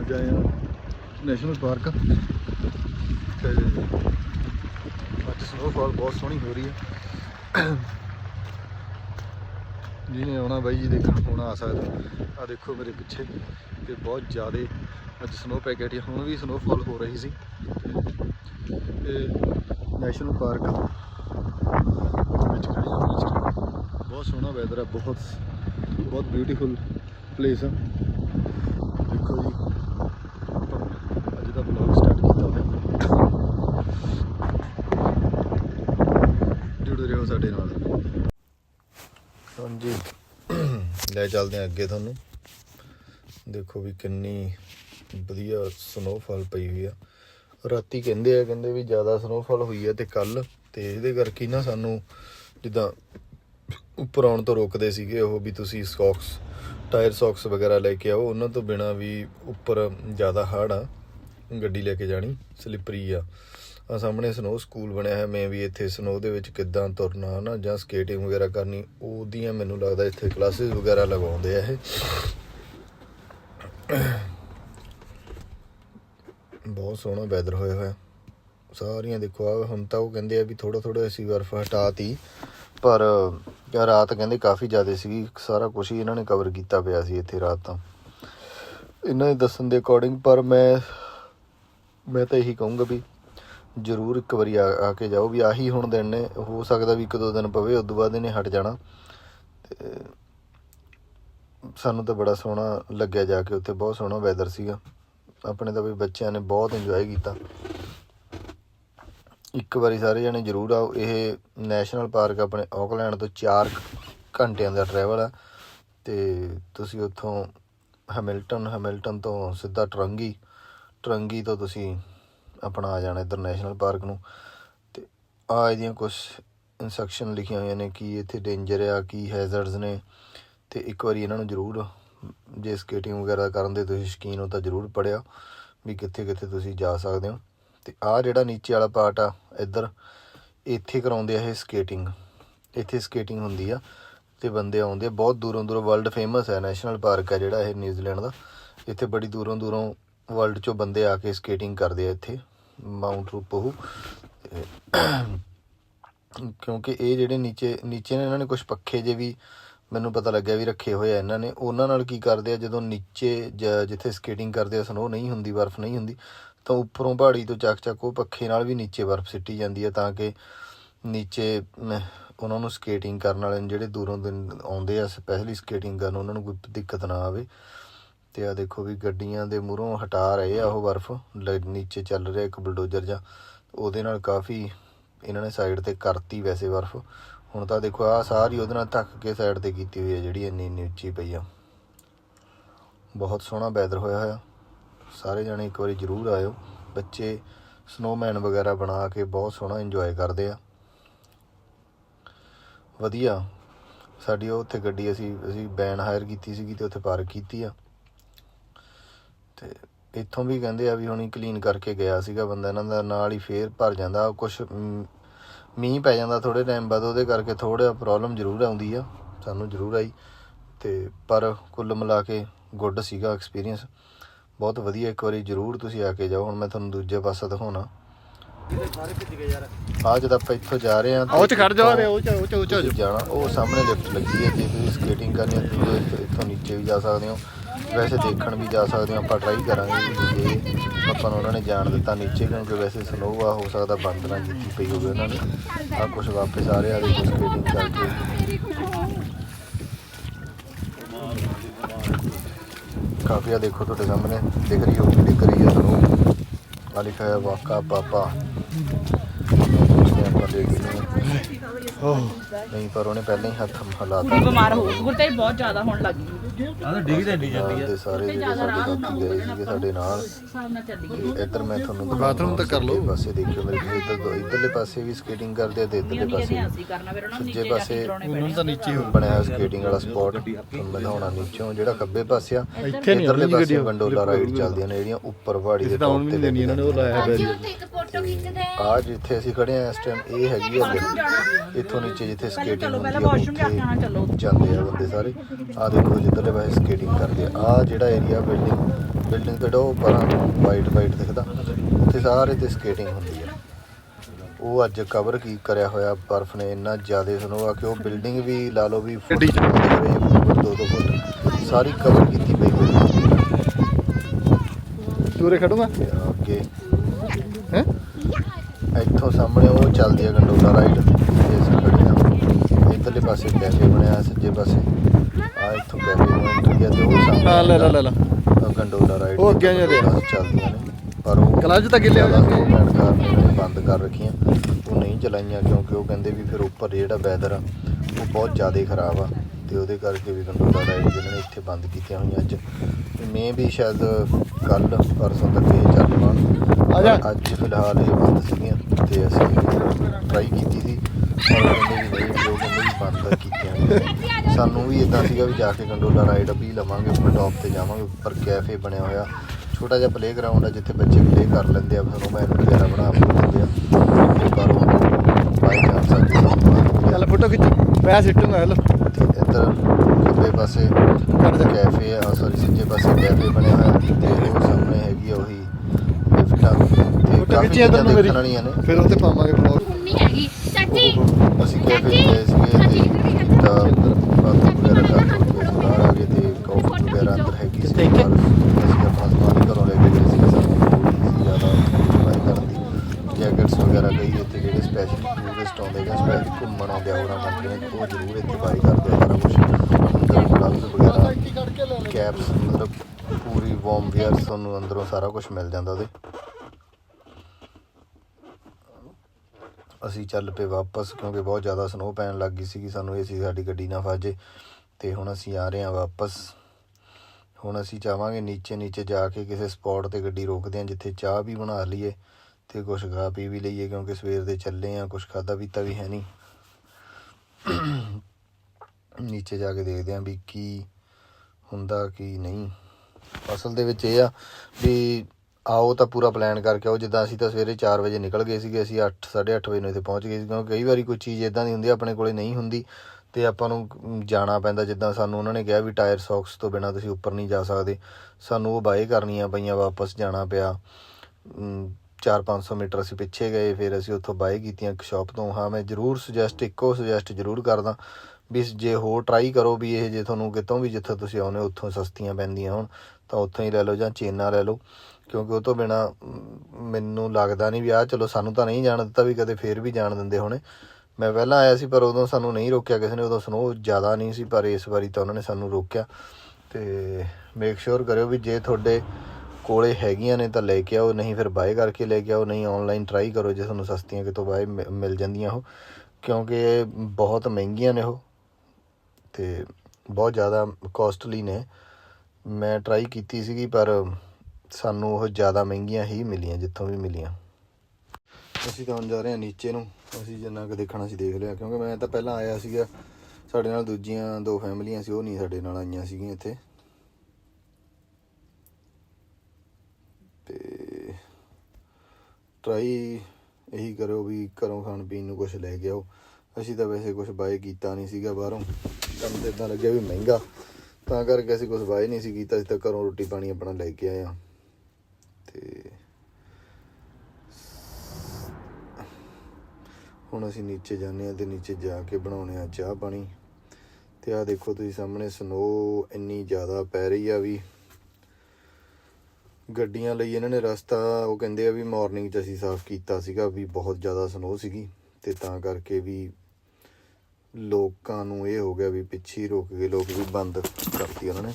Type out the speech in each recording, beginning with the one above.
ਅੱਜ ਆਏ ਆ ਨੈਸ਼ਨਲ ਪਾਰਕ। ਤੇ ਅੱਜ ਸਨੋਫਾਲ ਬਹੁਤ ਸੋਹਣੀ ਹੋ ਰਹੀ ਹੈ। ਜਿਹਨੇ ਆਉਣਾ ਬਾਈ ਜੀ ਦੇਖਣ ਹੋਣਾ ਆ ਸਕਦਾ ਆ ਦੇਖੋ ਮੇਰੇ ਪਿੱਛੇ ਤੇ ਬਹੁਤ ਜ਼ਿਆਦਾ ਅੱਜ ਸਨੋ ਪੈ ਗਈ ਹੈ ਹੁਣ ਵੀ ਸਨੋਫਾਲ ਹੋ ਰਹੀ ਸੀ। ਤੇ ਨੈਸ਼ਨਲ ਪਾਰਕ ਵਿੱਚ ਖੜੇ ਹਾਂ ਬਹੁਤ ਸੋਹਣਾ ਵੈਦਰ ਹੈ, ਬਹੁਤ ਬਹੁਤ ਬਿਊਟੀਫੁਲ ਪਲੇਸ ਆ। ਦੇਖੋ ਜੀ ਆਪਾਂ ਅੱਜ ਦਾ ਵਲੌਗ ਸਟਾਰਟ ਕੀਤਾ ਹੋਇਆ ਜੁੜੇ ਰਹੋ ਸਾਡੇ ਨਾਲ ਹਾਂਜੀ ਲੈ ਚੱਲਦੇ ਹਾਂ ਅੱਗੇ ਤੁਹਾਨੂੰ। ਦੇਖੋ ਵੀ ਕਿੰਨੀ ਵਧੀਆ ਸਨੋਫਾਲ ਪਈ ਹੋਈ ਆ। ਰਾਤੀ ਕਹਿੰਦੇ ਆ, ਕਹਿੰਦੇ ਵੀ ਜ਼ਿਆਦਾ ਸਨੋਫਾਲ ਹੋਈ ਆ ਤੇ ਕੱਲ ਤੇ ਇਹਦੇ ਕਰਕੇ ਨਾ ਸਾਨੂੰ ਜਿੱਦਾਂ ਉੱਪਰ ਆਉਣ ਤੋਂ ਰੋਕਦੇ ਸੀਗੇ ਉਹ ਵੀ ਤੁਸੀਂ ਸੌਕਸ ਟਾਇਰ ਸੌਕਸ ਵਗੈਰਾ ਲੈ ਕੇ ਆਓ। ਉਹਨਾਂ ਤੋਂ ਬਿਨਾ ਵੀ ਉੱਪਰ ਜ਼ਿਆਦਾ ਹਾਰਡ ਆ, ਗੱਡੀ ਲੈ ਕੇ ਜਾਣੀ ਸਲਿੱਪਰੀ ਆ। ਆ ਸਾਹਮਣੇ ਸਨੋ ਸਕੂਲ ਬਣਿਆ ਹੈ ਮੈਂ ਵੀ ਇੱਥੇ ਸਨੋ ਦੇ ਵਿੱਚ ਕਿੱਦਾਂ ਤੁਰਨਾ ਨਾ ਜਾਂ ਸਕੇਟਿੰਗ ਵਗੈਰਾ ਕਰਨੀ, ਉਹਦੀਆਂ ਮੈਨੂੰ ਲੱਗਦਾ ਇੱਥੇ ਕਲਾਸਿਸ ਵਗੈਰਾ ਲਗਾਉਂਦੇ ਆ ਇਹ। ਬਹੁਤ ਸੋਹਣਾ ਵੈਦਰ ਹੋਇਆ ਹੋਇਆ। ਸਾਰੀਆਂ ਦੇਖੋ ਆ ਹੁਣ ਤਾਂ ਉਹ ਕਹਿੰਦੇ ਆ ਵੀ ਥੋੜਾ ਥੋੜਾ ਅਸੀਂ ਬਰਫ਼ ਹਟਾਤੀ, ਪਰ ਰਾਤ ਕਹਿੰਦੇ ਕਾਫੀ ਜ਼ਿਆਦਾ ਸੀ ਸਾਰਾ ਕੁਝ ਹੀ ਇਹਨਾਂ ਨੇ ਕਵਰ ਕੀਤਾ ਪਿਆ ਸੀ ਇੱਥੇ ਰਾਤ ਤਾਂ। ਇਹਨਾਂ ਦੇ ਦੱਸਣ ਦੇ ਅਕੋਰਡਿੰਗ ਪਰ ਮੈਂ ਮੈਂ ਤਾਂ ਇਹੀ ਕਹੂੰਗਾ ਵੀ ਜ਼ਰੂਰ ਇੱਕ ਵਾਰੀ ਆ ਆ ਕੇ ਜਾਓ ਵੀ ਆਹੀ ਹੁਣ ਦਿਨ ਨੇ, ਹੋ ਸਕਦਾ ਵੀ ਇੱਕ ਦੋ ਦਿਨ ਪਵੇ, ਉਸ ਤੋਂ ਬਾਅਦ ਇਹਨੇ ਹਟ ਜਾਣਾ। ਤੇ ਸਾਨੂੰ ਤਾਂ ਬੜਾ ਸੋਹਣਾ ਲੱਗਿਆ ਜਾ ਕੇ ਉੱਥੇ, ਬਹੁਤ ਸੋਹਣਾ ਵੈਦਰ ਸੀਗਾ। ਆਪਣੇ ਤਾਂ ਵੀ ਬੱਚਿਆਂ ਨੇ ਬਹੁਤ ਇੰਜੋਏ ਕੀਤਾ। ਇੱਕ ਵਾਰੀ ਸਾਰੇ ਜਣੇ ਜ਼ਰੂਰ ਆਓ, ਇਹ ਨੈਸ਼ਨਲ ਪਾਰਕ ਆਪਣੇ ਆਕਲੈਂਡ ਤੋਂ 4 ਘੰਟਿਆਂ ਦਾ ਟਰੈਵਲ ਆ। ਤੇ ਤੁਸੀਂ ਉੱਥੋਂ ਹੈਮਿਲਟਨ ਹੈਮਿਲਟਨ ਤੋਂ ਸਿੱਧਾ ਟਰੰਗੀ ਟਰੰਗੀ ਤੋਂ ਤੁਸੀਂ ਆਪਣਾ ਆ ਜਾਣਾ ਇੱਧਰ ਨੈਸ਼ਨਲ ਪਾਰਕ ਨੂੰ। ਤੇ ਆ ਇਹਦੀਆਂ ਕੁਝ ਇਨਸਟਰਕਸ਼ਨ ਲਿਖੀਆਂ ਹੋਈਆਂ ਨੇ ਕਿ ਇੱਥੇ ਡੇਂਜਰ ਆ, ਕੀ ਹੈਜ਼ਰਡਸ ਨੇ। ਤੇ ਇੱਕ ਵਾਰੀ ਇਹਨਾਂ ਨੂੰ ਜ਼ਰੂਰ ਜੇ ਸਕੇਟਿੰਗ ਵਗੈਰਾ ਕਰਨ ਦੇ ਤੁਸੀਂ ਸ਼ੌਕੀਨ ਹੋ ਤਾਂ ਜ਼ਰੂਰ ਪੜਿਆ ਵੀ ਕਿੱਥੇ ਕਿੱਥੇ ਤੁਸੀਂ ਜਾ ਸਕਦੇ ਹੋ। ਤੇ ਆ ਜਿਹੜਾ ਨੀਚੇ ਵਾਲਾ ਪਾਰਟ ਆ, ਇੱਧਰ ਇੱਥੇ ਕਰਾਉਂਦੇ ਆ ਇਹ ਸਕੇਟਿੰਗ ਇੱਥੇ ਸਕੇਟਿੰਗ ਹੁੰਦੀ ਆ ਤੇ ਬੰਦੇ ਆਉਂਦੇ ਆ, ਬਹੁਤ ਦੂਰੋਂ ਦੂਰੋਂ ਵਰਲਡ ਫੇਮਸ ਹੈ ਨੈਸ਼ਨਲ ਪਾਰਕ ਹੈ ਜਿਹੜਾ ਇਹ ਨਿਊਜ਼ੀਲੈਂਡ ਦਾ। ਇੱਥੇ ਬੜੀ ਦੂਰੋਂ ਦੂਰੋਂ ਵਰਲਡ ਚੋਂ ਬੰਦੇ ਆ ਕੇ ਸਕੇਟਿੰਗ ਕਰਦੇ ਆ ਇੱਥੇ। ਮਾਊਂਟ ਰੂਪਹੂ ਕਿਉਂਕਿ ਇਹ ਜਿਹੜੇ ਨੀਚੇ ਨੀਚੇ ਨੇ ਇਹਨਾਂ ਨੇ ਕੁਝ ਪੱਖੇ ਜੇ ਵੀ ਮੈਨੂੰ ਪਤਾ ਲੱਗਿਆ ਵੀ ਰੱਖੇ ਹੋਏ ਆ ਇਹਨਾਂ ਨੇ। ਉਹਨਾਂ ਨਾਲ ਕੀ ਕਰਦੇ ਆ, ਜਦੋਂ ਨੀਚੇ ਜ- ਜਿੱਥੇ ਸਕੇਟਿੰਗ ਕਰਦੇ ਆ ਸਨੋ ਨਹੀਂ ਹੁੰਦੀ, ਬਰਫ਼ ਨਹੀਂ ਹੁੰਦੀ, ਤਾਂ ਉੱਪਰੋਂ ਪਹਾੜੀ ਤੋਂ ਚੱਕ ਚੱਕ ਉਹ ਪੱਖੇ ਨਾਲ ਵੀ ਨੀਚੇ ਬਰਫ਼ ਸਿੱਟੀ ਜਾਂਦੀ ਹੈ ਤਾਂ ਕਿ ਨੀਚੇ ਉਹਨਾਂ ਨੂੰ ਸਕੇਟਿੰਗ ਕਰਨ ਵਾਲੇ ਜਿਹੜੇ ਦੂਰੋਂ ਦਿਨ ਆਉਂਦੇ ਆ, ਸਪੈਸ਼ਲੀ ਸਕੇਟਿੰਗ ਕਰਨ, ਉਹਨਾਂ ਨੂੰ ਕੋਈ ਦਿੱਕਤ ਨਾ ਆਵੇ। ਤੇ ਆ ਦੇਖੋ ਵੀ ਗੱਡੀਆਂ ਦੇ ਮੂਹਰੋਂ ਹਟਾ ਰਹੇ ਆ ਉਹ ਬਰਫ਼, ਲ- ਨੀਚੇ ਚੱਲ ਰਿਹਾ ਇੱਕ ਬਲਡੋਜ਼ਰ ਜਾਂ ਉਹਦੇ ਨਾਲ ਕਾਫੀ ਇਹਨਾਂ ਨੇ ਸਾਈਡ ਤੇ ਕਰਤੀ ਵੈਸੇ ਬਰਫ਼। ਹੁਣ ਤਾਂ ਦੇਖੋ ਆ ਸਾਰੀ ਉਹਦੇ ਨਾਲ ਢੱਕ ਕੇ ਸਾਈਡ ਤੇ ਕੀਤੀ ਹੋਈ ਹੈ ਜਿਹੜੀ ਇੰਨੀ ਇੰਨੀ ਉੱਚੀ ਪਈ ਆ। ਬਹੁਤ ਸੋਹਣਾ ਵੈਦਰ ਹੋਇਆ ਹੋਇਆ। ਸਾਰੇ ਜਣੇ ਇੱਕ ਵਾਰੀ ਜ਼ਰੂਰ ਆਇਓ। ਬੱਚੇ ਸਨੋਮੈਨ ਵਗੈਰਾ ਬਣਾ ਕੇ ਬਹੁਤ ਸੋਹਣਾ ਇੰਜੋਏ ਕਰਦੇ ਆ। ਵਧੀਆ। ਸਾਡੀ ਉਹ ਉੱਥੇ ਗੱਡੀ ਅਸੀਂ ਅਸੀਂ ਵੈਨ ਹਾਇਰ ਕੀਤੀ ਸੀਗੀ ਤੇ ਉੱਥੇ ਪਾਰਕ ਕੀਤੀ ਆ। ਤੇ ਇੱਥੋਂ ਵੀ ਕਹਿੰਦੇ ਆ ਵੀ ਹੁਣੀ ਕਲੀਨ ਕਰਕੇ ਗਿਆ ਸੀਗਾ ਬੰਦਾ ਇਹਨਾਂ ਦਾ ਨਾਲ ਹੀ ਫੇਰ ਭਰ ਜਾਂਦਾ ਕੁਝ ਮੀਂਹ ਪੈ ਜਾਂਦਾ ਥੋੜੇ ਟਾਈਮ ਬਾਅਦ ਉਹਦੇ ਕਰਕੇ ਥੋੜਾ ਪ੍ਰੋਬਲਮ ਜ਼ਰੂਰ ਆਉਂਦੀ ਆ ਸਾਨੂੰ ਜ਼ਰੂਰ ਆਈ ਤੇ ਪਰ ਕੁੱਲ ਮਿਲਾ ਕੇ ਗੁੱਡ ਸੀਗਾ ਐਕਸਪੀਰੀਅੰਸ ਬਹੁਤ ਵਧੀਆ ਇੱਕ ਵਾਰੀ ਜ਼ਰੂਰ ਤੁਸੀਂ ਆ ਕੇ ਜਾਓ ਹੁਣ ਮੈਂ ਤੁਹਾਨੂੰ ਦੂਜੇ ਪਾਸੇ ਦਿਖਾਉਣਾ। ਆ ਜਦ ਆਪਾਂ ਇੱਥੋਂ ਜਾ ਰਹੇ ਹਾਂ ਉਹ ਚ ਖੜ ਜਾ ਇੱਥੋਂ- ਰੇ ਉਹ ਚ ਉਹ ਚ ਉਹ ਚ ਜਾਣਾ ਉਹ ਸਾਹਮਣੇ ਲਿਫਟ ਲੱਗੀ ਹੈ ਜੇ ਤੁਸੀਂ ਸਕੇਟਿੰਗ ਕਰਨੀ ਹੈ ਤੁਸੀਂ ਇੱਥੋਂ ਨੀਚੇ ਵੀ ਜਾ ਸਕਦੇ ਹੋ। ਵੈਸੇ ਦੇਖਣ ਵੀ ਜਾ ਸਕਦੇ ਹੋ ਆਪਾਂ ਟਰਾਈ ਕਰਾਂਗੇ ਵੀ ਜੇ ਆਪਾਂ ਨੂੰ ਉਹਨਾਂ ਨੇ ਜਾਣ ਦਿੱਤਾ ਨੀਚੇ ਕਿਉਂਕਿ ਵੈਸੇ ਸਨੋ ਆ ਹੋ ਸਕਦਾ ਬੰਦ ਨਾ ਕੀਤੀ ਪਈ ਹੋਵੇ ਉਹਨਾਂ ਨੇ। ਆ ਕੁਝ ਵਾਪਸ ਆ ਰਹੇ ਆ ਦੇਖੋ ਸਕੇਟਿੰਗ ਕਰਕੇ ਕਾਫੀ ਆ ਦੇਖੋ ਤੁਹਾਡੇ ਸਾਹਮਣੇ ਦਿਖ ਰਹੀ ਹੋਊਗੀ ਦਿਖ ਰਹੀ ਹੈ ਤੁਹਾਨੂੰ। ਆ ਲਿਖਿਆ ਹੈ ਵਾਕਾ ਪਾਪਾ ਨਹੀਂ ਪਰ ਉਹਨੇ ਪਹਿਲਾਂ ਹੀ ਹੱਥ ਹਿਲਾਤਾ ਬਿਮਾਰ ਹੋ ਗੁਰਤੇ ਬਹੁਤ ਜ਼ਿਆਦਾ ਹੋਣ ਲੱਗ ਗਈ। ਆ ਤਾਂ ਡਿੱਗ ਜਾਂਦੀ ਨਾਲ ਦੇ ਸਾਰੇ ਜਿਹੜੇ ਸਾਡੇ ਸਾਥੀ ਗਏ ਸੀਗੇ ਸਾਡੇ ਨਾਲ। ਹਿਸਾਬ ਨਾਲ ਚੱਲੀ ਗਈ ਤੇ ਇੱਧਰ ਮੈਂ ਤੁਹਾਨੂੰ ਬਾਥਰੂਮ ਤਾਂ ਕਰ ਲਓ। ਸੱਜੇ ਪਾਸੇ ਦੇਖਿਓ ਮੇਰੇ ਤੁਸੀਂ ਇੱਧਰ ਤੋਂ ਇੱਧਰਲੇ ਪਾਸੇ ਵੀ ਸਕੇਟਿੰਗ ਕਰਦੇ ਆ ਤੇ ਇੱਧਰਲੇ ਪਾਸੇ ਵੀ। ਅਸੀਂ ਕਰਨਾ ਫਿਰ ਉਹਨਾਂ ਨੂੰ ਸੱਜੇ ਨੀਚੇ ਜਾ ਪਾਸੇ ਕੇ ਕਰਾਉਣੇ ਉਹਨਾਂ ਨੂੰ ਤਾਂ ਨੀਚੇ ਹੋ। ਬਣਿਆ ਹੋਇਆ ਸਕੇਟਿੰਗ ਵਾਲਾ ਸਪੌਟ ਤੁਹਾਨੂੰ ਮੈਂ ਦਿਖਾਉਣਾ ਨੀਚੋਂ ਜਿਹੜਾ ਖੱਬੇ ਪਾਸੇ ਆ ਇੱਥੇ ਨਹੀਂ ਇੱਧਰਲੇ ਆਉਂਦੀ ਪਾਸੇ ਗੱਡੀ ਗੰਡੋਲਾ ਰਾਈਡ ਚੱਲਦੀਆਂ ਨੇ ਜਿਹੜੀਆਂ ਉੱਪਰ ਪਹਾੜੀ ਦੇ ਤਾਂ top ਹੁਣ ਵੀ ਤੇ ਨਹੀਂ ਦੇਣੀ ਇਹਨਾਂ ਨੇ ਉਹ ਲਾਇਆ ਅੱਜ ਹੋਇਆ ਉੱਥੇ ਇੱਕ ਫੋਟੋ ਖਿੱਚਦੇ ਆ। ਆ ਜਿੱਥੇ ਅਸੀਂ ਖੜੇ ਆ ਇਸ ਟਾਈਮ ਇਹ ਹੈਗੀ ਆ ਲਿਫਟ ਇੱਥੋਂ ਨੀਚੇ ਜਿੱਥੇ ਸਕੇਟਿੰਗ ਹੁੰਦੀ ਆ। ਉੱਥੇ ਜਾਂਦੇ ਆ ਬੰਦੇ ਸਾਰੇ। ਆ ਦੇਖੋ ਜਿੱਧਰਲੇ ਪਾਸੇ ਸਕੇਟਿੰਗ ਕਰਦੇ ਆ। ਆ ਜਿਹੜਾ ਏਰੀਆ ਬਿਲਡਿੰਗ ਬਿਲਡਿੰਗ ਤੇ ਉਹ ਪਰਾਂ ਵਾਈਟ ਵਾਈਟ ਦਿਖਦਾ। ਉੱਥੇ ਸਾਰੇ ਤੇ ਸਕੇਟਿੰਗ ਹੁੰਦੀ ਆ। ਉਹ ਅੱਜ ਕਵਰ ਕੀ ਕਰਿਆ ਹੋਇਆ ਬਰਫ਼ ਨੇ ਇੰਨਾ ਜ਼ਿਆਦਾ ਸਨੋ ਆ ਕਿ ਉਹ ਬਿਲਡਿੰਗ ਵੀ ਲਾ ਲਓ ਵੀ ਫੁੱਟ ਦੋ ਦੋ ਫੁੱਟ। ਸਾਰੀ ਕਵਰ ਕੀਤੀ ਪਈ ਬਿਲਡਿੰਗ ਦੂਰੇ ਖੜੂਗਾ ਅੱਗੇ ਹੈ? ਇੱਥੋਂ ਸਾਹਮਣੇ ਉਹ ਚੱਲਦੀ ਆ ਗੰਡੋਲਾ ਰਾਈਡ ਆ ਇੱਧਰਲੇ ਪਾਸੇ ਕੈਫੇ ਬਣਿਆ ਸੱਜੇ ਪਾਸੇ। ਆ ਇੱਥੋਂ ਕੈਫੇ ਨੂੰ ਐਂਟਰੀ ਆ ਤੇ ਉਹ ਸਾਹਮਣੇ ਹਾਂ ਲੈ ਲੈ ਲੈ ਲੈ। ਆਹ ਗੰਡੋਲਾ ਰਾਈਡ ਉਹ ਅੱਗੇ ਜਾਂਦੇ ਆ। ਚੱਲਦੀਆਂ ਨੇ। ਪਰ ਉਹ ਕਲੱਚ ਤਾਂ ਗਿੱਲੇ ਹੋ। ਗਵਰਨਮੈਂਟ ਕਾਰਨ ਇਹਨਾਂ ਨੇ ਬੰਦ ਕਰ ਰੱਖੀਆਂ। ਉਹ ਨਹੀਂ ਚਲਾਈਆਂ ਕਿਉਂਕਿ ਉਹ ਕਹਿੰਦੇ ਵੀ ਫਿਰ ਉੱਪਰ ਜਿਹੜਾ ਵੈਦਰ ਆ ਉਹ ਬਹੁਤ ਜ਼ਿਆਦਾ ਖਰਾਬ ਆ। ਤੇ ਉਹਦੇ ਕਰਕੇ ਵੀ ਗੰਡੋਲਾ ਰਾਈਡ ਜਿਹਨਾਂ ਨੇ ਇੱਥੇ ਬੰਦ ਕੀਤੀਆਂ ਹੋਈਆਂ ਅੱਜ। ਮੇ ਵੀ ਸ਼ਾਇਦ ਕੱਲ ਪਰਸੋਂ ਤੱਕ ਇਹ ਚੱਲ ਪਾਉਣ ਆ ਜਾ। ਅੱਜ ਫਿਲਹਾਲ ਇਹ ਬੰਦ ਸੀਗੀਆਂ ਤੇ ਅਸੀਂ ਟਰਾਈ ਕੀਤੀ ਸੀ। ਪਰ ਉਹ ਕਹਿੰਦੇ ਵੀ ਨਹੀਂ। ਵੀ ਉਹ ਕਹਿੰਦੇ। ਸਾਨੂੰ ਵੀ ਇਦਾਂ ਸੀਗਾ ਵੀ ਜਾ ਕੇ ਗੰਡੋਲਾ ਰਾਈਡ ਵੀ ਲਵਾਂਗੇ ਉੱਪਰ ਟੌਪ ਤੇ ਜਾਵਾਂਗੇ ਉੱਪਰ ਕੈਫੇ ਬਣਿਆ ਹੋਇਆ। ਛੋਟਾ ਜਿਹਾ ਪਲੇ ਗਰਾਊਂਡ ਆ ਜਿੱਥੇ ਬੱਚੇ ਪਲੇ ਕਰ ਲੈਂਦੇ ਆ ਸਾਨੂੰ ਮੈਨ ਵਗੈਰਾ ਬਣਾ ਕੇ ਦਿੰਦੇ ਆ। ਤੇ ਉਹ ਬਾਈ ਚੱਲ ਫੋਟੋ ਖਿੱਚ ਮੈਂ ਸਿੱਟੂਗਾ ਹੈਲੋ ਇੱਧਰ ਖੱਬੇ ਪਾਸੇ ਕੱਢ ਦੇ ਕੈਫੇ ਆ ਸੌਰੀ ਸੱਜੇ ਪਾਸੇ ਕੈਫੇ ਬਣਿਆ ਹੋਇਆ। ਤੇ ਉਹ ਸਾਹਮਣੇ ਹੈਗੀ ਆ ਉਹੀ ਲਿਫਟਾਂ ਤੇ ਫੋਟੋ ਕਾਫੀ ਖਿੱਚੀ ਇੱਧਰ ਚੀਜ਼ਾਂ ਨੂੰ ਮੇਰੀ। ਦੇਖਣ ਵਾਲੀਆਂ ਨੇ। ਫਿਰ ਉੱਤੇ ਪਾਵਾਂਗੇ ਬਲੌਗ ਨਹੀਂ ਹੈਗੀ। ਚਾਚੀ ਉਹ ਅਸੀਂ ਕੈਫੇ ਗਏ ਸੀਗੇ ਤੇ ਤਾਂ ਬਾਤ ਵਗੈਰਾ ਕਰ ਕੇ ਬਾਹਰ ਆ ਗਏ ਤੇ ਕਾਫੀ ਵਗੈਰਾ ਅੰਦਰ ਹੈਗੀ ਸੀ? ਪਰ ਅਸੀਂ ਆਪਣਾ ਸਮਾਨ ਘਰੋਂ ਲੈ ਕੇ ਗਏ ਸੀ ਸਾਨੂੰ ਜ਼ਿਆਦਾ ਬਾਈ ਕਰਨ ਦੀ ਜੈਕਟਸ ਵਗੈਰਾ ਕਈ ਇੱਥੇ ਜਿਹੜੇ ਸਪੈਸ਼ਲ ਟੂਰਿਸਟ ਆਉਂਦੇ ਜਾਂ ਸਪੈਸ਼ਲ ਘੁੰਮਣ ਆਉਂਦੇ ਆ ਹੋਰਾਂ ਕੰਟਰੀਆਂ 'ਚ ਉਹ ਜ਼ਰੂਰ ਇੱਥੇ ਬਾਈ ਕਰਦੇ ਆ ਸਾਰਾ ਕੁਝ ਅੰਦਰ ਗਲਵਜ਼ ਵਗੈਰਾ ਕੈਪਸ ਮਤਲਬ ਪੂਰੀ ਵਾਰਮ ਵੇਅਰ ਤੁਹਾਨੂੰ ਅੰਦਰੋਂ ਸਾਰਾ ਕੁਝ ਮਿਲ ਜਾਂਦਾ ਉਹਦੇ। ਅਸੀਂ ਚੱਲ ਪਏ ਵਾਪਸ ਕਿਉਂਕਿ ਬਹੁਤ ਜ਼ਿਆਦਾ ਸਨੋ ਪੈਣ ਲੱਗ ਗਈ ਸੀਗੀ, ਸਾਨੂੰ ਇਹ ਸੀ ਸਾਡੀ ਗੱਡੀ ਨਾ ਫਾਜੇ। ਤੇ ਹੁਣ ਅਸੀਂ ਆ ਰਹੇ ਹਾਂ ਵਾਪਸ। ਹੁਣ ਅਸੀਂ ਚਾਹਾਂਗੇ ਨੀਚੇ ਨੀਚੇ ਜਾ ਕੇ ਕਿਸੇ ਸਪੌਟ ਤੇ ਗੱਡੀ ਰੋਕਦੇ ਹਾਂ, ਜਿੱਥੇ ਚਾਹ ਵੀ ਬਣਾ ਲਈਏ ਤੇ ਕੁਝ ਖਾ ਪੀ ਵੀ ਲਈਏ, ਕਿਉਂਕਿ ਸਵੇਰ ਦੇ ਚੱਲੇ ਆ ਕੁਝ ਖਾਦਾ ਪੀਤਾ ਵੀ ਹੈ ਨਹੀਂ। ਨੀਚੇ ਜਾ ਕੇ ਦੇਖਦੇ ਹਾਂ ਵੀ ਕੀ ਹੁੰਦਾ, ਕੀ ਨਹੀਂ। ਅਸਲ ਦੇ ਵਿੱਚ ਇਹ ਆ ਵੀ ਆਓ ਤਾਂ ਪੂਰਾ ਪਲਾਨ ਕਰਕੇ ਆਓ। ਜਿੱਦਾਂ ਅਸੀਂ ਤਾਂ ਸਵੇਰੇ 4 ਵਜੇ ਨਿਕਲ ਗਏ ਸੀਗੇ, ਅਸੀਂ 8 8:30 ਵਜੇ ਨੂੰ ਇੱਥੇ ਪਹੁੰਚ ਗਏ ਸੀ, ਕਿਉਂਕਿ ਕਈ ਵਾਰੀ ਕੋਈ ਚੀਜ਼ ਇਦਾਂ ਦੀ ਹੁੰਦੀ ਆ, ਆਪਣੇ ਕੋਲੇ ਨਹੀਂ ਹੁੰਦੀ ਤੇ ਆਪਾਂ ਨੂੰ ਜਾਣਾ ਪੈਂਦਾ। ਜਿੱਦਾਂ ਸਾਨੂੰ ਉਹਨਾਂ ਨੇ ਕਿਹਾ ਵੀ ਟਾਇਰ ਸੌਕਸ ਤੋਂ ਬਿਨਾ ਤੁਸੀਂ ਉੱਪਰ ਨਹੀਂ ਜਾ ਸਕਦੇ। ਸਾਨੂੰ ਉਹ ਬਾਏ ਕਰਨੀਆਂ ਪਈਆਂ, ਵਾਪਸ ਜਾਣਾ ਪਿਆ। 4-500 ਮੀਟਰ ਅਸੀਂ ਪਿੱਛੇ ਗਏ, ਫਿਰ ਅਸੀਂ ਉੱਥੋਂ ਬਾਏ ਕੀਤੀਆਂ ਇੱਕ ਸ਼ਾਪ ਤੋਂ। ਹਾਂ, ਮੈਂ ਜ਼ਰੂਰ ਸੁਜੈਸਟ ਇੱਕੋ ਸੁਜੈਸਟ ਜ਼ਰੂਰ ਕਰਦਾ ਵੀ ਜੇ ਹੋਰ ਟਰਾਈ ਕਰੋ ਵੀ ਇਹ ਜੇ ਤੁਹਾਨੂੰ ਕਿਤੋਂ ਵੀ ਜਿੱਥੇ ਤੁਸੀਂ ਆਉਨੇ ਉੱਥੋਂ ਸਸਤੀਆਂ ਪੈਂਦੀਆਂ ਹੋਣ। ਤਾਂ ਉੱਥੋਂ ਹੀ ਲੈ ਲਓ ਜਾਂ ਚੇਨਾ ਲੈ ਲਓ, ਕਿਉਂਕਿ ਉਹ ਤੋਂ ਬਿਨਾ ਮੈਨੂੰ ਲੱਗਦਾ ਨਹੀਂ ਵੀ ਆ ਚਲੋ ਸਾਨੂੰ ਤਾਂ ਨਹੀਂ ਜਾਣ ਦਿੱਤਾ ਵੀ ਕਦੇ ਫੇਰ ਵੀ ਜਾਣ ਦਿੰਦੇ ਹੋਣੇ। ਮੈਂ ਪਹਿਲਾਂ ਆਇਆ ਸੀ ਪਰ ਉਦੋਂ ਸਾਨੂੰ ਨਹੀਂ ਰੋਕਿਆ ਕਿਸੇ ਨੇ, ਉਦੋਂ ਸਨੋ ਜ਼ਿਆਦਾ ਨਹੀਂ ਸੀ, ਪਰ ਇਸ ਵਾਰੀ ਤਾਂ ਉਹਨਾਂ ਨੇ ਸਾਨੂੰ ਰੋਕਿਆ। ਤੇ ਮੇਕ ਸ਼ੋਰ ਕਰਿਓ ਵੀ ਜੇ ਤੁਹਾਡੇ ਕੋਲੇ ਹੈਗੀਆਂ ਨੇ ਤਾਂ ਲੈ ਕੇ ਆਓ, ਨਹੀਂ ਫਿਰ ਬਾਏ ਕਰਕੇ ਲੈ ਕੇ ਆਓ, ਨਹੀਂ ਆਨਲਾਈਨ ਟਰਾਈ ਕਰੋ ਜੇ ਤੁਹਾਨੂੰ ਸਸਤੀਆਂ ਕਿਤੋਂ ਬਾਏ ਮਿਲ ਜਾਂਦੀਆਂ ਉਹ, ਕਿਉਂਕਿ ਬਹੁਤ ਮਹਿੰਗੀਆਂ ਨੇ ਉਹ। ਤੇ ਬਹੁਤ ਜ਼ਿਆਦਾ ਕੋਸਟਲੀ ਨੇ। ਮੈਂ ਟਰਾਈ ਕੀਤੀ ਸੀਗੀ, ਪਰ ਸਾਨੂੰ ਉਹ ਜ਼ਿਆਦਾ ਮਹਿੰਗੀਆਂ ਹੀ ਮਿਲੀਆਂ, ਜਿੱਥੋਂ ਵੀ ਮਿਲੀਆਂ। ਅਸੀਂ ਤਾਂ ਹੁਣ ਜਾ ਰਹੇ ਹਾਂ ਨੀਚੇ ਨੂੰ। ਅਸੀਂ ਜਿੰਨਾ ਕੁ ਦੇਖਣਾ ਸੀ ਦੇਖ ਲਿਆ, ਕਿਉਂਕਿ ਮੈਂ ਤਾਂ ਪਹਿਲਾਂ ਆਇਆ ਸੀਗਾ। ਸਾਡੇ ਨਾਲ ਦੂਜੀਆਂ ਦੋ ਫੈਮਲੀਆਂ ਸੀ, ਉਹ ਨਹੀਂ ਸਾਡੇ ਨਾਲ ਆਈਆਂ ਸੀਗੀਆਂ ਇੱਥੇ। ਤੇ ਟਰਾਈ ਇਹੀ ਕਰੋ ਵੀ ਘਰੋਂ ਖਾਣ ਪੀਣ ਨੂੰ ਕੁਝ ਲੈ ਕੇ ਆਓ। ਅਸੀਂ ਤਾਂ ਵੈਸੇ ਕੁਝ ਬਾਏ ਕੀਤਾ ਨਹੀਂ ਸੀਗਾ ਬਾਹਰੋਂ। ਕੰਮ ਤੇ ਇਦਾਂ ਲੱਗਿਆ ਵੀ ਮਹਿੰਗਾ। ਤਾਂ ਕਰਕੇ ਅਸੀਂ ਕੁਝ ਬਾਏ ਨਹੀਂ ਸੀ ਕੀਤਾ, ਅਸੀਂ ਤਾਂ ਘਰੋਂ ਰੋਟੀ ਪਾਣੀ ਆਪਣਾ ਲੈ ਕੇ ਆਏ ਆ ਤੇ ਹੁਣ ਅਸੀਂ ਨੀਚੇ ਜਾਂਦੇ ਆ ਤੇ ਨੀਚੇ ਜਾ ਕੇ ਬਣਾਉਣੇ ਆ ਚਾਹ ਪਾਣੀ। ਤੇ ਆ ਦੇਖੋ ਤੁਸੀਂ ਸਾਹਮਣੇ ਸਨੋ ਇੰਨੀ ਜ਼ਿਆਦਾ ਪੈ ਰਹੀ ਆ ਵੀ। ਗੱਡੀਆਂ ਲਈ ਇਹਨਾਂ ਨੇ ਰਸਤਾ, ਉਹ ਕਹਿੰਦੇ ਆ ਵੀ ਮਾਰਨਿੰਗ 'ਚ ਅਸੀਂ ਸਾਫ਼ ਕੀਤਾ ਸੀਗਾ ਵੀ ਬਹੁਤ ਜ਼ਿਆਦਾ ਸਨੋ ਸੀਗੀ। ਤੇ ਤਾਂ ਕਰਕੇ ਵੀ ਲੋਕਾਂ ਨੂੰ ਇਹ ਹੋ ਗਿਆ ਵੀ ਪਿੱਛੇ ਹੀ ਰੁਕ ਗਏ, ਲੋਕ ਵੀ ਬੰਦ ਕਰਤੀ ਉਹਨਾਂ ਨੇ।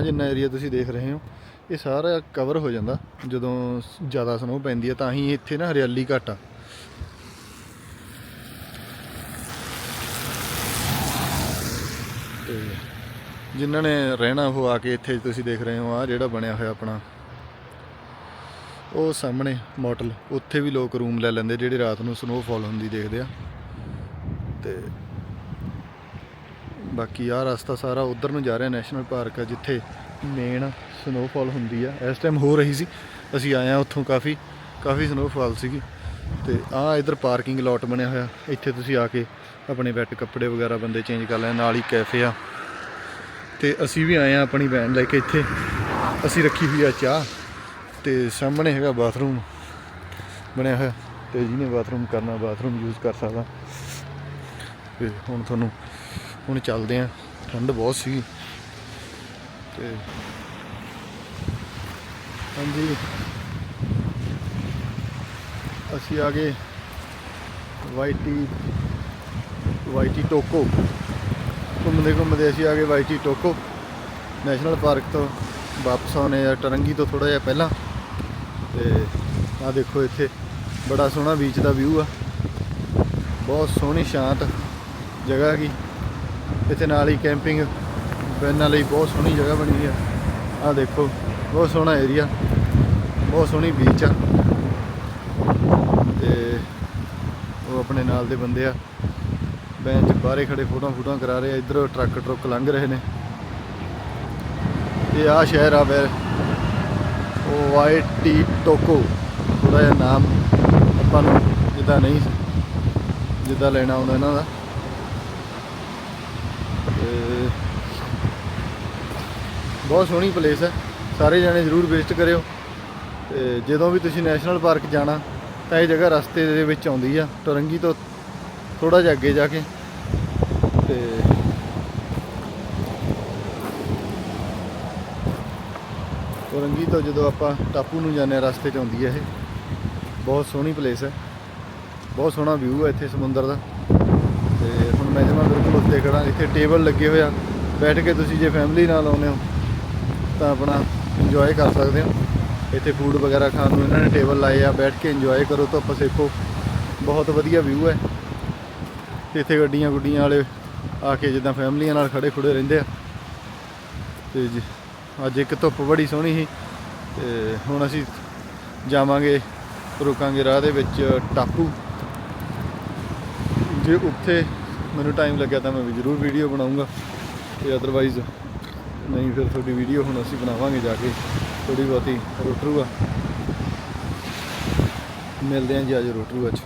ਜਿੰਨਾ ਏਰੀਆ ਤੁਸੀਂ ਦੇਖ ਰਹੇ ਹੋ, ਇਹ ਸਾਰਾ ਕਵਰ ਹੋ ਜਾਂਦਾ। ਜਦੋਂ ਜ਼ਿਆਦਾ ਸਨੋ ਪੈਂਦੀ ਹੈ, ਤਾਂ ਹੀ ਇੱਥੇ ਨਾ ਹਰਿਆਲੀ ਘੱਟ ਆ। ਤੇ ਜਿਨ੍ਹਾਂ ਨੇ ਰਹਿਣਾ ਉਹ ਆ ਕੇ ਇੱਥੇ ਤੁਸੀਂ ਦੇਖ ਰਹੇ ਹੋ ਆ ਜਿਹੜਾ ਬਣਿਆ ਹੋਇਆ ਆਪਣਾ। ਉਹ ਸਾਹਮਣੇ ਮੋਟਲ ਉੱਥੇ ਵੀ ਲੋਕ ਰੂਮ ਲੈ ਲੈਂਦੇ, ਜਿਹੜੇ ਰਾਤ ਨੂੰ ਸਨੋਫਾਲ ਹੁੰਦੀ ਦੇਖਦੇ ਆ। ਤੇ ਬਾਕੀ ਆਹ ਰਸਤਾ ਸਾਰਾ ਉਧਰ ਨੂੰ ਜਾ ਰਿਹਾ ਨੈਸ਼ਨਲ ਪਾਰਕ ਆ, ਜਿੱਥੇ ਮੇਨ ਸਨੋਫਾਲ ਹੁੰਦੀ ਆ। ਇਸ ਟਾਈਮ ਹੋ ਰਹੀ ਸੀ। ਅਸੀਂ ਆਏ ਆ ਉੱਥੋਂ ਕਾਫੀ ਕਾਫੀ ਸਨੋਫਾਲ ਸੀਗੀ। ਤੇ ਆਹ ਇਧਰ ਪਾਰਕਿੰਗ ਲੋਟ ਬਣਿਆ ਹੋਇਆ। ਇੱਥੇ ਤੁਸੀਂ ਆ ਕੇ ਆਪਣੇ ਵੈਟ ਕੱਪੜੇ ਵਗੈਰਾ ਬੰਦੇ ਚੇਂਜ ਕਰ ਲੈਣ। ਨਾਲ ਹੀ ਕੈਫੇ ਆ। ਤੇ ਅਸੀਂ ਵੀ ਆਏ ਆ ਆਪਣੀ ਵੈਨ ਲੈ ਕੇ ਇੱਥੇ। ਅਸੀਂ ਰੱਖੀ ਹੋਈ ਆ ਚਾਹ। ਤੇ ਸਾਹਮਣੇ ਹੈਗਾ ਬਾਥਰੂਮ ਬਣਿਆ ਹੋਇਆ। ਤੇ ਜਿਹਨੇ ਬਾਥਰੂਮ ਕਰਨਾ ਬਾਥਰੂਮ ਯੂਜ਼ ਕਰ ਸਕਦਾ। ਤੇ ਹੁਣ ਤੁਹਾਨੂੰ ਹੁਣ ਚੱਲਦੇ ਆ। ਠੰਡ ਬਹੁਤ ਸੀ। ਤੇ ਹਾਂਜੀ। ਅਸੀਂ ਆ ਗਏ ਵਾਈਟੀ ਵਾਈਟੀ ਟੋਕੋ। ਘੁੰਮਦੇ ਘੁੰਮਦੇ ਅਸੀਂ ਆ ਗਏ ਵਾਈਟੀ ਟੋਕੋ। ਨੈਸ਼ਨਲ ਪਾਰਕ ਤੋਂ ਵਾਪਸ ਆਉਣੇ ਆ ਟਰੰਗੀ ਤੋਂ ਥੋੜਾ ਜਿਹਾ ਪਹਿਲਾਂ। ਤੇ ਆ ਦੇਖੋ ਇੱਥੇ ਬੜਾ ਸੋਹਣਾ ਬੀਚ ਦਾ ਵਿਊ ਆ। ਬਹੁਤ ਸੋਹਣੀ ਸ਼ਾਂਤ ਜਗ੍ਹਾ ਹੈਗੀ। ਇੱਥੇ ਨਾਲ ਹੀ ਕੈਂਪਿੰਗ ਬੈਨਾਂ ਲਈ ਬਹੁਤ ਸੋਹਣੀ ਜਗ੍ਹਾ ਬਣੀ ਹੋਈ ਆ। ਆ ਦੇਖੋ, ਬਹੁਤ ਸੋਹਣਾ ਏਰੀਆ ਬਹੁਤ ਸੋਹਣੀ ਬੀਚ ਆ। ਤੇ ਉਹ ਆਪਣੇ ਨਾਲ ਦੇ ਬੰਦੇ ਆ। ਬੈਂਚ ਚ ਬਾਹਰੇ ਖੜੇ ਫੋਟੋਆਂ ਫੋਟੋਆਂ ਕਰਾ ਰਹੇ ਆ। ਇਧਰ ਟਰੱਕ ਟਰੁੱਕ ਲੰਘ ਰਹੇ ਨੇ। ਇਹ ਆ ਸ਼ਹਿਰ ਆ ਫਿਰ। ਉਹ ਵਾਈਟ ਟੀ ਟੋਕੋ ਉਹਦਾ ਜਿਹਾ ਨਾਮ ਆਪਾਂ ਨੂੰ ਜਿੱਦਾਂ ਨਹੀਂ ਜਿੱਦਾਂ ਲੈਣਾ ਆਉਂਦਾ ਇਹਨਾਂ ਦਾ ਤੇ ਬਹੁਤ ਸੋਹਣੀ ਪਲੇਸ ਹੈ। ਸਾਰੇ ਜਾਣੇ ਜ਼ਰੂਰ ਵਿਜ਼ਿਟ ਕਰਿਓ। ਤੇ ਜਦੋਂ ਵੀ ਤੁਸੀਂ ਨੈਸ਼ਨਲ ਪਾਰਕ ਜਾਣਾ, ਤਾਂ ਇਹ ਜਗ੍ਹਾ ਰਸਤੇ ਦੇ ਵਿੱਚ ਆਉਂਦੀ ਆ। ਟਰੰਗੀ ਤੋਂ ਥੋੜਾ ਜਿਹਾ ਅੱਗੇ ਜਾ ਕੇ। ਤੇ ਟਰੰਗੀ ਤੋਂ ਜਦੋਂ ਆਪਾਂ ਟਾਪੂ ਨੂੰ ਜਾਂਦੇ ਆ ਰਸਤੇ 'ਚ ਆਉਂਦੀ ਹੈ ਇਹ। ਬਹੁਤ ਸੋਹਣੀ ਪਲੇਸ ਹੈ। ਬਹੁਤ ਸੋਹਣਾ ਵਿਊ ਹੈ ਇੱਥੇ ਸਮੁੰਦਰ ਦਾ। ਤੇ ਹੁਣ ਮੈਂ ਜਮਾ ਬਿਲਕੁਲ ਉੱਤੇ ਖੜਾ ਇੱਥੇ ਟੇਬਲ ਲੱਗੇ ਹੋਏ ਆ। ਬੈਠ ਕੇ ਤੁਸੀਂ ਜੇ ਫੈਮਿਲੀ ਨਾਲ ਆਉਂਦੇ ਹੋ ਤਾਂ ਆਪਣਾ ਇੰਜੋਏ ਕਰ ਸਕਦੇ ਹੋ। ਇੱਥੇ ਫੂਡ ਵਗੈਰਾ ਖਾਣ ਨੂੰ ਇਹਨਾਂ ਨੇ ਟੇਬਲ ਲਾਏ ਆ, ਬੈਠ ਕੇ ਇੰਜੋਏ ਕਰੋ, ਧੁੱਪ ਸੇਕੋ। ਬਹੁਤ ਵਧੀਆ ਵਿਊ ਹੈ। ਤੇ ਇੱਥੇ ਗੱਡੀਆਂ ਗੁੱਡੀਆਂ ਵਾਲੇ ਆ ਕੇ ਜਿੱਦਾਂ ਫੈਮਲੀਆਂ ਨਾਲ ਖੜੇ ਖੁੜੇ ਰਹਿੰਦੇ ਆ। ਤੇ ਜੀ, ਅੱਜ ਇੱਕ ਧੁੱਪ ਬੜੀ ਸੋਹਣੀ ਸੀ। ਤੇ ਹੁਣ ਅਸੀਂ ਜਾਵਾਂਗੇ, ਰੁਕਾਂਗੇ ਰਾਹ ਦੇ ਵਿੱਚ ਟਾਪੂ। ਜੇ ਉੱਥੇ ਮੈਨੂੰ ਟਾਈਮ ਲੱਗਿਆ ਤਾਂ ਮੈਂ ਵੀ ਜ਼ਰੂਰ ਵੀਡੀਓ ਬਣਾਉਂਗਾ ਤੇ ਅਦਰਵਾਈਜ਼ ਨਹੀਂ, ਫਿਰ ਤੁਹਾਡੀ ਵੀਡੀਓ ਹੁਣ ਅਸੀਂ ਬਣਾਵਾਂਗੇ ਜਾ ਕੇ। ਥੋੜੀ ਬਹੁਤੀ ਰੋਟਰੂਆ ਮਿਲਦੇ ਆਂ ਜੀ ਅੱਜ ਰੋਟਰੂਆ 'ਚ।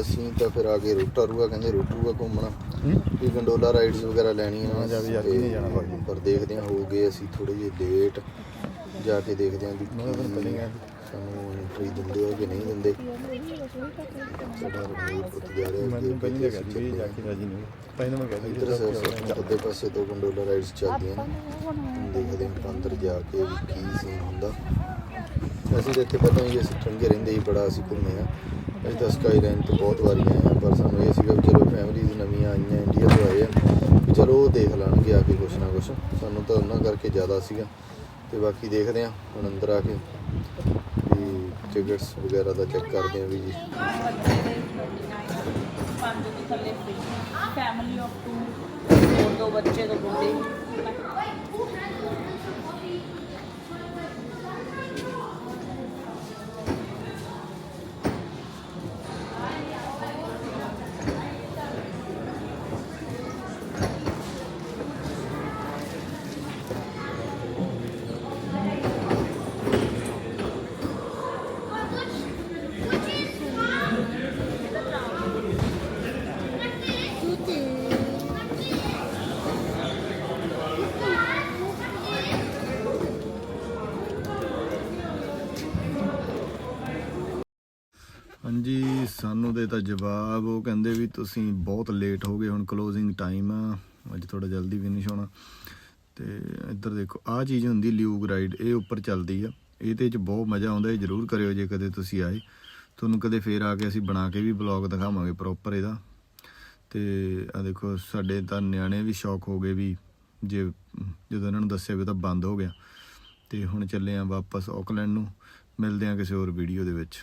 ਅਸੀਂ ਤਾਂ ਫਿਰ ਆ ਗਏ ਰੋਟਾਰੂਆ ਕਹਿੰਦੇ ਰੋਟਾਰੂਆ ਘੁੰਮਣਾ। ਹੂੰ। ਵੀ ਗੰਡੋਲਾ ਰਾਈਡਸ ਵਗੈਰਾ ਲੈਣੀਆਂ। ਹਾਂ, ਜਾ ਵੀ ਯਾਰ, ਕਿਹਨੇ ਜਾਣਾ ਭਾਈ? ਪਰ ਦੇਖਦੇ ਹਾਂ ਹੋ ਗਏ ਅਸੀਂ ਥੋੜੇ ਜਿਹੇ ਲੇਟ ਜਾ ਕੇ ਦੇਖਦੇ ਹਾਂ ਵੀ ਕੀ ਸਾਨੂੰ ਐਂਟਰੀ ਦਿੰਦੇ ਆ ਕਿ ਨਹੀਂ ਦਿੰਦੇ। ਸਾਡਾ ਰਣਵੀਰ ਪੁੱਤ ਜਾ ਰਿਹਾ ਅੱਗੇ ਮੈਨੂੰ ਪਹਿਲਾਂ ਅਸੀਂ ਕਹਿੰਦੀ ਵੀ ਜਾ ਕੇ ਰਾਜੀ ਨਹੀਂ ਪਹਿਲਾਂ ਮੈਂ ਕਹਿੰਦਾ ਇੱਧਰ ਸੇ ਖੱਬੇ ਪਾਸੇ ਤੋਂ ਗੰਡੋਲਾ ਰਾਈਡਸ ਚੱਲਦੀਆਂ ਨੇ। ਦੇਖਦੇ ਹਾਂ ਅੰਦਰ ਜਾ ਕੇ ਕੀ ਸੀਨ ਹੁੰਦਾ। ਅਸੀਂ ਤਾਂ ਇੱਥੇ ਪਤਾ ਨਹੀਂ ਅਸੀਂ ਚੰਗੇ ਰਹਿੰਦੇ ਹੀ ਬੜਾ ਅਸੀਂ ਘੁੰਮੇ ਆ। ਅਸੀਂ ਤਾਂ ਸਕਾਈ ਲਾਈਨ ਤੋਂ ਬਹੁਤ ਵਾਰੀ ਆਏ ਆ ਪਰ ਸਾਨੂੰ ਇਹ ਸੀਗਾ ਵੀ ਚਲੋ ਫੈਮਿਲੀਜ਼ ਨਵੀਆਂ ਆਈਆਂ, ਇੰਡੀਆ ਤੋਂ ਆਏ ਆ, ਵੀ ਚਲੋ ਉਹ ਦੇਖ ਲੈਣਗੇ ਆ ਕੇ ਕੁਛ ਨਾ ਕੁਛ। ਸਾਨੂੰ ਤਾਂ ਉਹਨਾਂ ਕਰਕੇ ਜ਼ਿਆਦਾ ਸੀਗਾ। ਤੇ ਬਾਕੀ ਦੇਖਦੇ ਆ ਹੁਣ ਅੰਦਰ ਆ ਕੇ ਵੀ ਟਿਕਟਸ ਵਗੈਰਾ ਦਾ ਚੈੱਕ ਕਰਦੇ ਆ ਵੀ ਜੀ। ਪੰਜ ਤੋਂ ਥੱਲੇ ਫੈਮਿਲੀ ਆਫ ਟੂ ਦੋ ਬੱਚੇ, ਦੋ ਬੁੱਢੇ ਹਾਂਜੀ ਸਾਨੂੰ ਦੇ ਤਾਂ ਜਵਾਬ ਉਹ ਕਹਿੰਦੇ ਵੀ ਤੁਸੀਂ ਬਹੁਤ ਲੇਟ ਹੋ ਗਏ, ਹੁਣ ਕਲੋਜ਼ਿੰਗ ਟਾਈਮ ਆ। ਅੱਜ ਥੋੜਾ ਜਲਦੀ ਫਿਨਿਸ਼ ਹੋਣਾ। ਤੇ ਇੱਧਰ ਦੇਖੋ, ਆਹ ਚੀਜ਼ ਹੁੰਦੀ ਲਿਊਗ ਰਾਈਡ ਇਹ ਉੱਪਰ ਚੱਲਦੀ ਆ। ਇਹਦੇ 'ਚ ਬਹੁਤ ਮਜ਼ਾ ਆਉਂਦਾ, ਇਹ ਜ਼ਰੂਰ ਕਰਿਓ ਜੇ ਕਦੇ ਤੁਸੀਂ ਆਏ। ਤੁਹਾਨੂੰ ਕਦੇ ਫੇਰ ਆ ਕੇ ਅਸੀਂ ਬਣਾ ਕੇ ਵੀ ਬਲੌਗ ਦਿਖਾਵਾਂਗੇ ਪ੍ਰੋਪਰ ਇਹਦਾ। ਤੇ ਆ ਦੇਖੋ, ਸਾਡੇ ਤਾਂ ਨਿਆਣੇ ਵੀ ਸ਼ੌਕ ਹੋ ਗਏ ਵੀ ਜੇ, ਜਦੋਂ ਇਹਨਾਂ ਨੂੰ ਦੱਸਿਆ ਵੀ ਤਾਂ ਬੰਦ ਹੋ ਗਿਆ। ਤੇ ਹੁਣ ਚੱਲੇ ਆ ਵਾਪਸ ਆਕਲੈਂਡ ਨੂੰ। ਮਿਲਦੇ ਆ ਕਿਸੇ ਹੋਰ ਵੀਡੀਓ ਦੇ ਵਿੱਚ।